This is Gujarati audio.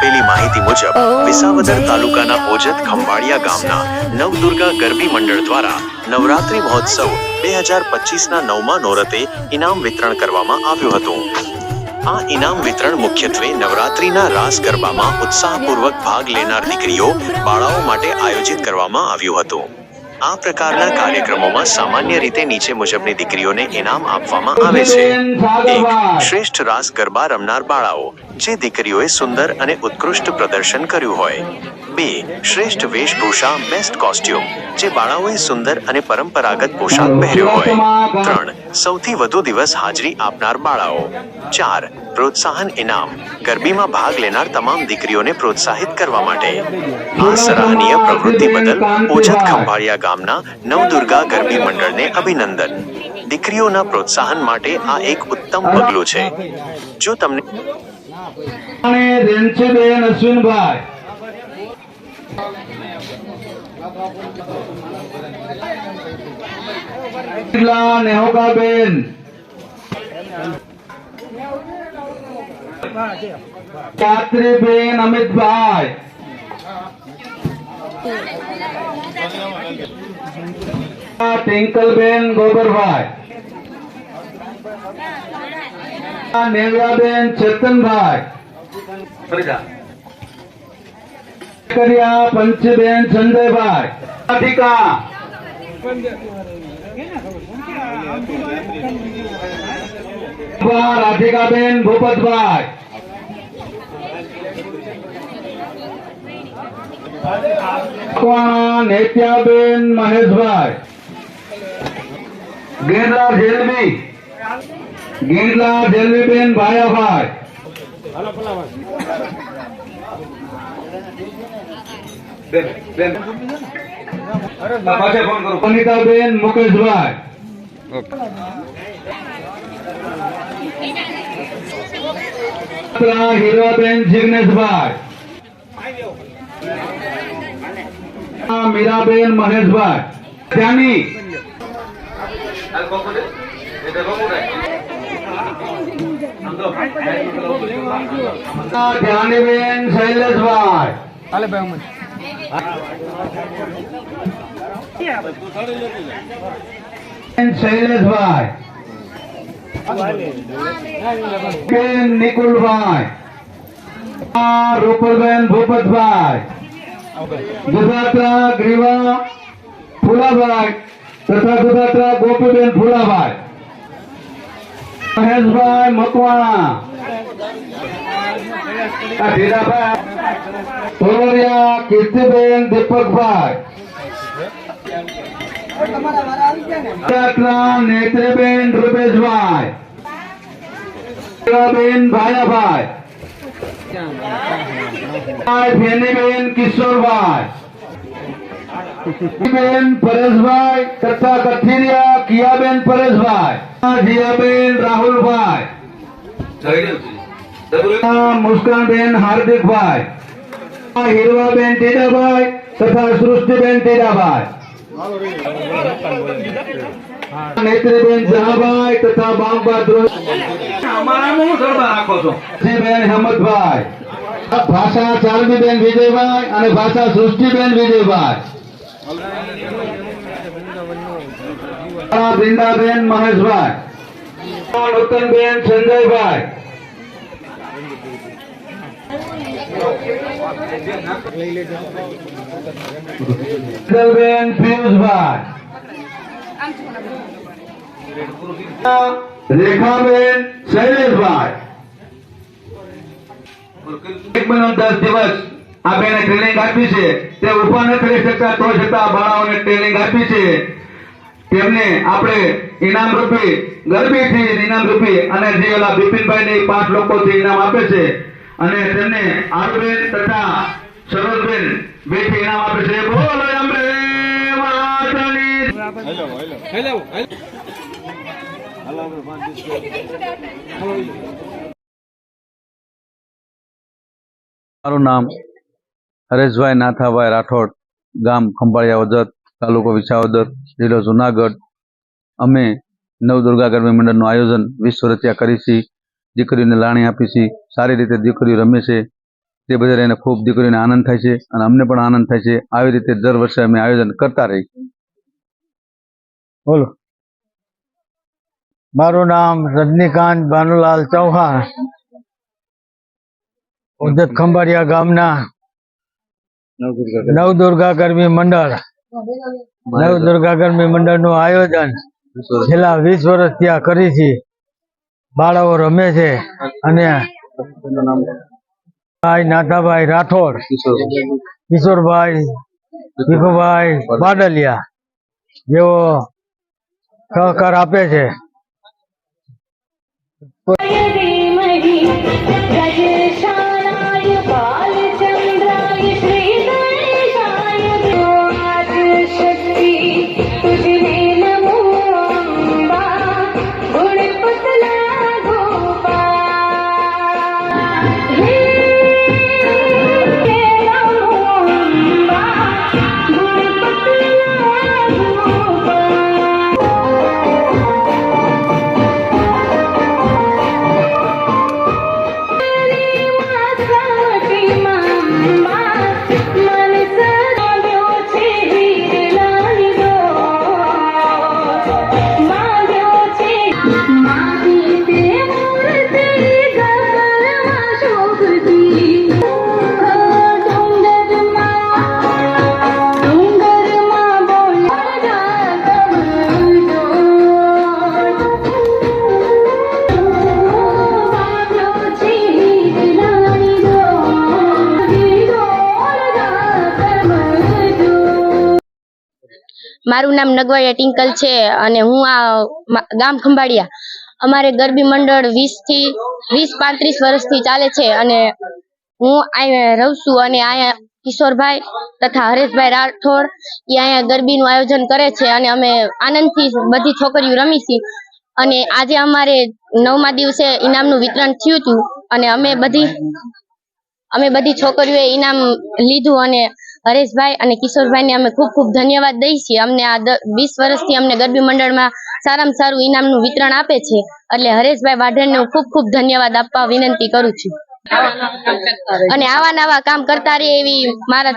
આપેલી માહિતી મુજબ વિસાવદર તાલુકાના ઓજત ખંભાળિયા ગામના નવદુર્ગા ગરબી મંડળ દ્વારા નવરાત્રી મહોત્સવ બે હજાર પચીસના નવમા નોરતે ઇનામ વિતરણ કરવામાં આવ્યું હતું. આ ઇનામ વિતરણ મુખ્યત્વે નવરાત્રીના રાસ ગરબામાં ઉત્સાહપૂર્વક ભાગ લેનાર દીકરીઓ બાળાઓ માટે આયોજિત કરવામાં આવ્યું હતું. આ પ્રકારના કાર્યક્રમોમાં સામાન્ય રીતે નીચે મુજબની દીકરીઓને ઇનામ આપવામાં આવે છે. એક શ્રેષ્ઠ રાસ ગરબા રમનાર બાળાઓ, જે દીકરીઓએ સુંદર અને ઉત્કૃષ્ટ પ્રદર્શન કર્યું હોય. બે શ્રેષ્ઠ વેશભૂષા બેસ્ટ કોસ્ટ્યુમ, જે બાળાઓએ સુંદર અને પરંપરાગત પોશાક પહેર્યો હોય. ત્રણ, સૌથી વધુ દિવસ હાજરી આપનાર બાળાઓ. ચાર, પ્રોત્સાહન ઇનામ, ગરબીમાં ભાગ લેનાર તમામ દીકરીઓને પ્રોત્સાહિત કરવા માટે. આ સરાહનીય પ્રવૃત્તિ બદલ ઓજત ખંભાળિયા ગામના નવદુર્ગા ગરબી મંડળને અભિનંદન. દીકરીઓના પ્રોત્સાહન માટે આ એક ઉત્તમ પગલું છે. જો તમને અશ્વિનભાઈ જિલ્લા નેહોકાબેન યાત્રીબેન અમિતભાઈ. ટિંકલબેન ગોબરભાઈ. નેવ્યાબેન ચેતનભાઈ. કર્યા પંચબેન સંજયભાઈ અધિકા રાધિકાબેન ભૂપતભાઈ. નેત્યાબેન મહેશભાઈ. ગેરલા જેલવી ગીરલા જેલવીબેન ભાયાભાઈ. અનિતાબેન મુકેશભાઈ. હીરાબેન જિગ્નેશભાઈ. મીરાબેન મહેશભાઈ. ધ્યાની. ધ્યાનીબેન શૈલેષભાઈ. શૈલેષભાઈ. નિકુલભાઈ? રૂપલબેન ભૂપતભાઈ. ગુજરાતરા ગ્રીવા ફુલાભાઈ તથા ગુજરાતરા ગોપીબેન ફુલાભાઈ મહેશભાઈ મકવાણા. આ ધીરાભાઈ તોરડિયા કીર્તિબેન દીપકભાઈ ગુજરાતના નેત્રબેન રૂપેશભાઈ બેન ભાયાભાઈ ફેનીબેન કિશોરભાઈ બેન પરેશભાઈ તથા કથિરિયા કિયાબેન પરેશભાઈ જીયાબેન રાહુલભાઈ મુસ્કાનબેન હાર્દિકભાઈ. હીરવાબેન ટીડાભાઈ તથા સૃષ્ટિબેન ટીડાભાઈ નેત્રીબેન જહાભાઈ તથા બામબા બેન હેમતભાઈ. ભાષા ચારમીબેન વિજયભાઈ અને ભાષા સૃષ્ટિબેન વિજયભાઈ. આ બૃંદાબેન મહેશભાઈ. નૂતનબેન સંજયભાઈ. બેન પિયુષભાઈ રેખાબેન શૈલેષભાઈ એક મહિનો દસ દિવસ આ ટ્રેનિંગ આપી છે. તે ઊભા ન કરી શકતા તો છતાં બાળાઓને ટ્રેનિંગ આપી છે. તેમને આપણે ઇનામ રૂપી ગરબીથી ઇનામ રૂપી અને જે ઓલા બિપિનભાઈ ને પાંચ લોકોથી ઇનામ આપે છે. અને તેમને આરુબેન તથા સરોજબેન બેથી ઇનામ આપે છે. બોલો અંબે માતની મારું નામ હરેશભાઈ નાથાભાઈ રાઠોડ, ગામ ખંભાળિયા વજત તાલુકો વિસાવદર જિલ્લો જુનાગઢ. અમે નવદુર્ગા ગરબી મંડળનું આયોજન વિશ્વ રચના કરી છે દીકરીઓને લાણી આપી છે, સારી રીતે દીકરીઓ રમે છે. તે બધા એને ખૂબ દીકરીઓને આનંદ થાય છે અને અમને પણ આનંદ થાય છે. આવી રીતે દર વર્ષે અમે આયોજન કરતા રહી બોલો. મારું નામ રજનીકાંત ભાનુલાલ ચૌહાણ. ઉદત ખંભાળિયા ગામના નવદુર્ગા કર્મી મંડળ. નવદુર્ગા મંડળ મંડળનું આયોજન છેલ્લા વીસ વર્ષથી આ કરી છે. બાળાઓ રમે છે અને ભાઈ નાથાભાઈ રાઠોડ કિશોરભાઈ ભીખુભાઈ બાડલિયા જેઓ સહકાર આપે છે. મારું નામ નગવાડિયા ટિંકલ છે અને હું આ ગામ ખંભાળિયા. અમારે ગરબી મંડળ વીસથી વીસ પાંત્રીસ વર્ષથી ચાલે છે અને હું અહીંયા રહું છું અને અહીંયા કિશોરભાઈ તથા હરેશભાઈ રાઠોડ એ અહીંયા ગરબીનું આયોજન કરે છે અને અમે આનંદથી બધી છોકરીઓ રમી છીએ. અને આજે અમારે નવમા દિવસે ઇનામનું વિતરણ થયું હતું અને અમે બધી અમે બધી છોકરીઓએ ઇનામ લીધું અને હરેશભાઈ અને કિશોરભાઈને અમે ખૂબ ખૂબ ધન્યવાદ દઈએ છીએ. અમને આ વીસ વર્ષથી અમને ગરબી મંડળમાં સારામાં સારું ઇનામનું વિતરણ આપે છે. એટલે હરેશભાઈ વાઢેરને હું ખૂબ ખૂબ ધન્યવાદ આપવા વિનંતી કરું છું. અને આવા નવા કામ કરતા રહીએ એવી મારા